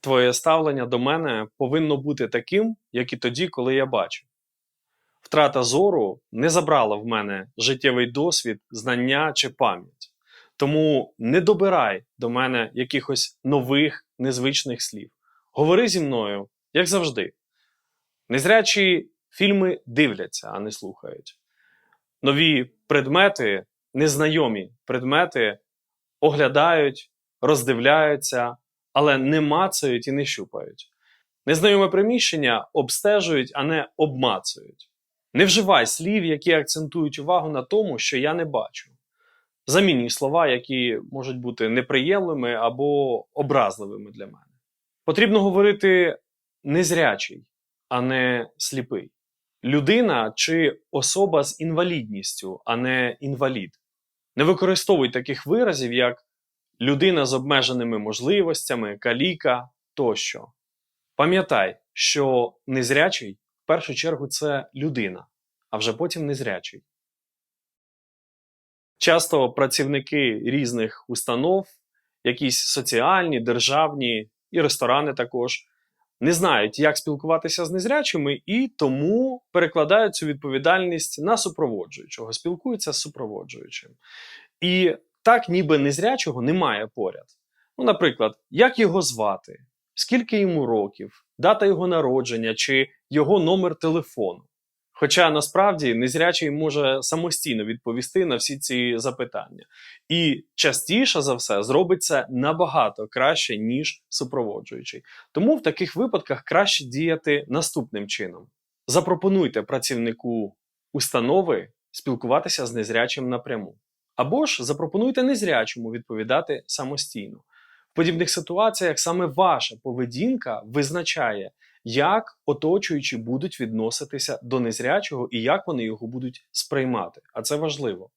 Твоє ставлення до мене повинно бути таким, як і тоді, коли я бачу. Втрата зору не забрала в мене життєвий досвід, знання чи пам'ять. Тому не добирай до мене якихось нових, незвичних слів. Говори зі мною, як завжди. Незрячі фільми дивляться, а не слухають. Нові предмети, незнайомі предмети оглядають, роздивляються, але не мацають і не щупають. Незнайоме приміщення обстежують, а не обмацують. Не вживай слів, які акцентують увагу на тому, що я не бачу. Замінюй слова, які можуть бути неприємними або образливими для мене. Потрібно говорити незрячий, а не сліпий. Людина чи особа з інвалідністю, а не інвалід. Не використовуй таких виразів, як людина з обмеженими можливостями, каліка тощо. Пам'ятай, що незрячий в першу чергу це людина, а вже потім незрячий. Часто працівники різних установ, якісь соціальні, державні і ресторани також, не знають, як спілкуватися з незрячими, і тому перекладають цю відповідальність на супроводжуючого, спілкуються з супроводжуючим. І так, ніби незрячого немає поряд. Ну, наприклад, як його звати, скільки йому років, дата його народження чи його номер телефону. Хоча насправді незрячий може самостійно відповісти на всі ці запитання. І частіше за все зробить це набагато краще, ніж супроводжуючий. Тому в таких випадках краще діяти наступним чином: запропонуйте працівнику установи спілкуватися з незрячим напряму. Або ж запропонуйте незрячому відповідати самостійно. В подібних ситуаціях саме ваша поведінка визначає, як оточуючі будуть відноситися до незрячого і як вони його будуть сприймати. А це важливо.